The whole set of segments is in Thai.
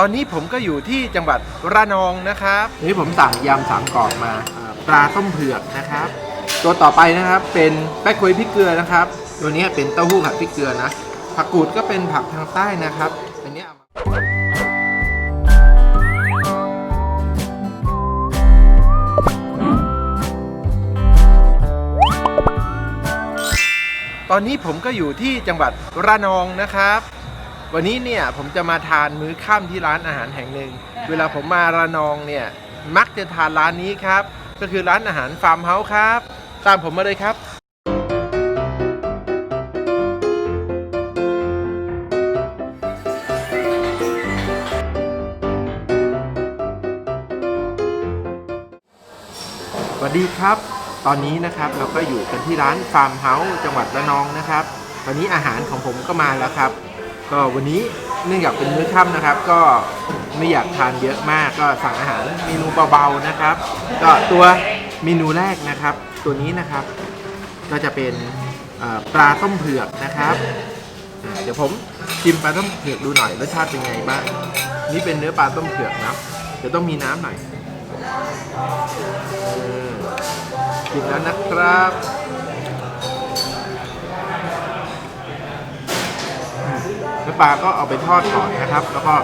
ตอนนี้ผมก็อยู่ที่จังหวัดระนองนะครับนี่ผมสั่งยำสามกรอบมาอ่าปลาต้มเผือกนะครับ ตัวต่อไปนะครับเป็นแป้กควยพริกเกลือนะครับ ตัวนี้เป็นเต้าหู้ผัดพริกเกลือนะ ผักกูดก็เป็นผักทางใต้นะครับอันนี้เอามา ตอนนี้ผมก็อยู่ที่จังหวัดระนองนะครับ วันนี้เนี่ยผมจะมาทานมื้อค่ำที่ร้านอาหารแห่งหนึ่ง เวลาผมมาระนองเนี่ยมักจะทานร้านนี้ครับ ก็คือร้านอาหารฟาร์มเฮาส์ครับ ตามผมมาเลยครับ สวัสดีครับ ตอนนี้นะครับเราก็อยู่กันที่ร้านฟาร์มเฮาส์จังหวัดระนองนะครับวันนี้อาหารของผมก็มาแล้วครับ ก็วันนี้เนื่องจากเป็นมื้อค่ำนะครับ ก็ไม่อยากทานเยอะมากก็สั่งอาหารเมนูเบาๆนะครับ ก็ตัวเมนูแรกนะครับ ตัวนี้นะครับ ก็จะเป็นปลาต้มเผือกนะครับ เดี๋ยวผมชิมปลาต้มเผือกดูหน่อยรสชาติเป็นไงบ้าง นี่เป็นเนื้อปลาต้มเผือกนะเดี๋ยวต้องมีน้ำหน่อยกินแล้วนะครับเนื้อ ปลาก็เอาไปทอดก่อนนะครับ แล้วก็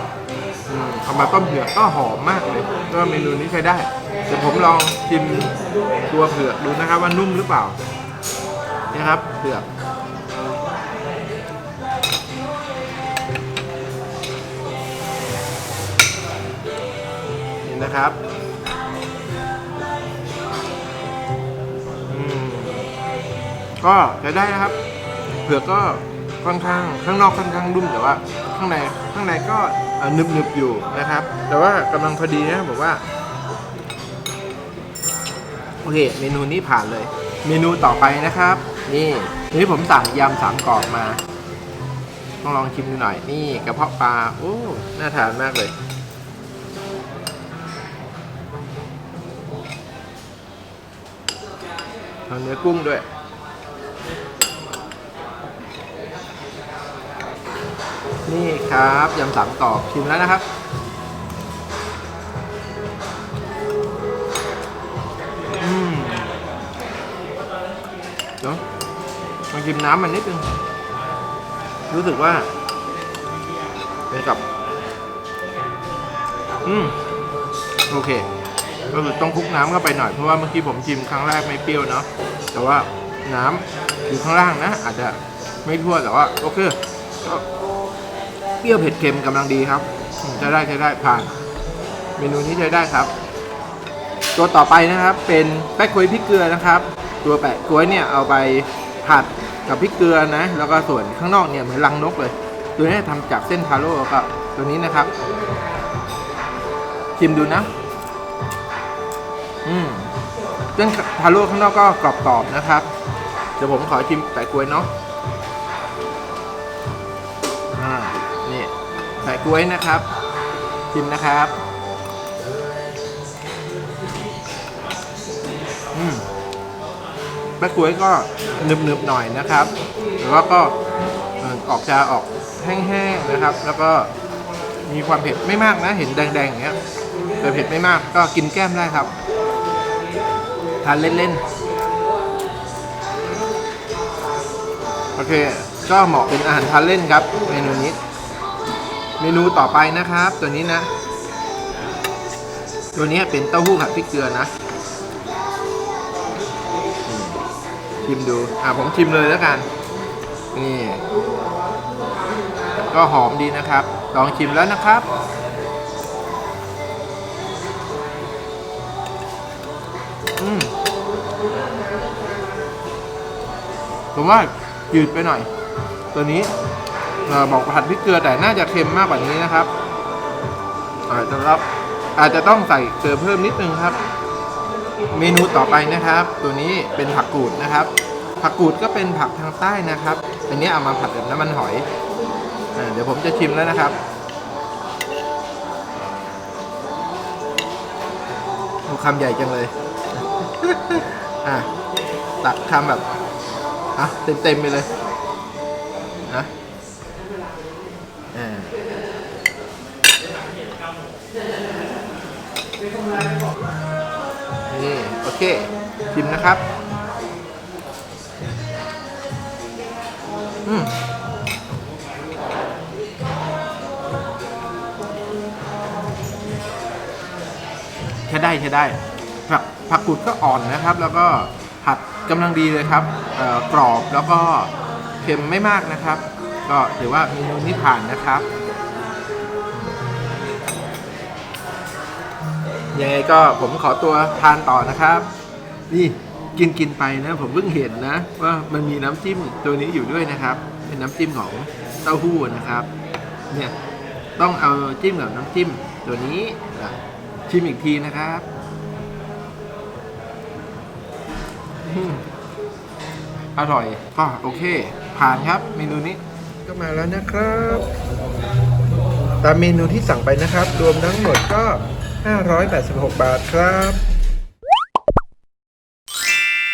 อืมเอามาต้มเผือกก็หอมมากเลยก็เมนูนี้ใช้ได้เดี๋ยวผมลองชิมตัวเผือกดูนะครับ ว่านุ่มหรือเปล่านี่ครับเผือกนี่นะครับอืมก็ใช้ได้นะครับ เผือกก็ ค่อนข้างข้างนอกค่อนข้างนุ่มแต่ว่า ข้างในข้างในก็นึบนึบๆอยู่นะครับ แต่ว่ากำลังพอดีนะผมว่าโอเคเมนูนี้ผ่านเลย เมนูต่อไปนะครับ นี่นี่ผมสั่งยำสามกรอบมาต้องลองชิมดูหน่อยนี่กระเพาะปลาโอ้น่าทานมากเลยเอาเนื้อกุ้งด้วย นี่ ครับยำสามกรอบชิมแล้วนะครับอืมเดี๋ยวมาชิมน้ำมันนิดนึงรู้สึกว่า เป็นกับ อืมโอเคก็คือต้องคลุกน้ำเข้าไปหน่อยเพราะว่าเมื่อกี้ผมชิมครั้งแรกไม่เปรี้ยวเนาะแต่ว่าน้ำอยู่ข้างล่างนะ อาจจะไม่ทั่วแต่ว่าโอเคก็ ปรี้ยวเผ็ดเค็มกำลังดีครับอืมใช้ได้ใช้ได้ผ่าน เมนูนี้ใช้ได้ครับ ตัวต่อไปนะครับเป็นแป้กกล้วยพริกเกลือนะครับ ตัวแปะกล้วยเนี่ยเอาไปผัดกับพริกเกลือนะ แล้วก็ส่วนข้างนอกเนี่ยเหมือนรังนกเลย ตัวนี้ทำจากเส้นทาโร่ก็ตัวนี้นะครับชิมดูนะ อืมเส้นทาโร่ข้างนอกก็กรอบๆนะครับ เดี๋ยวผมขอชิมแปะกล้วยเนาะอ่า นี่แปะกล้วยนะครับชิมนะครับอืมแปะกล้วยก็หนึบๆหน่อยนะครับแต่ว่าก็ออออกจะออกแห้งๆนะครับ แล้วก็มีความเผ็ดไม่มากนะ เห็นแดงๆอย่างเงี้ยแต่เผ็ดไม่มากก็กินแก้มได้ครับทานเล่นๆ โอเค ก็เหมาะเป็นอาหารทานเล่นครับ เมนูนี้ เมนูต่อไปนะครับ ตัวนี้นะ ตัวนี้เป็นเต้าหู้ผัดพริกเกลือนะชิมดู อ่าผมชิมเลยแล้วกัน นี่ ก็หอมดีนะครับ ลองชิมแล้วนะครับ อืมผมว่าจืดไปหน่อย ตัวนี้ บอกผัดพริกเกลือแต่น่าจะเค็มมากกว่านี้นะครับอาจจะรับอาจจะต้องใส่เกลือเพิ่มนิดนึงครับ เมนูต่อไปนะครับ ตัวนี้เป็นผักกูดนะครับ ผักกูดก็เป็นผักทางใต้นะครับอันนี้เอามาผัดกับน้ำมันหอยอเดี๋ยวผมจะชิมแล้วนะครับโอ้คำใหญ่จังเลยอะตักคำแบบอะเต็มๆไปเลย อ่านี่โอเคชิมนะครับ อืมใช้ได้ใช้ได้ผักผักกุดก็อ่อนนะครับ แล้วก็ผัดกำลังดีเลยครับกรอบแล้วก็เค็มไม่มากนะครับ ก็ถือว่าเมนูนี้ผ่านนะครับยังไงก็ผมขอตัวทานต่อนะครับ นี่กินกินไปนะ ผมเพิ่งเห็นนะ ว่ามันมีน้ำจิ้มตัวนี้อยู่ด้วยนะครับ เป็นน้ำจิ้มของเต้าหู้นะครับ เนี่ยต้องเอาจิ้มกับน้ำจิ้มตัวนี้ชิมอีกทีนะครับอร่อยก็โอเค ผ่านครับเมนูนี้ ก็มาแล้วนะครับ ตามเมนูที่สั่งไปนะครับ รวมทั้งหมดก็ 586 บาทครับ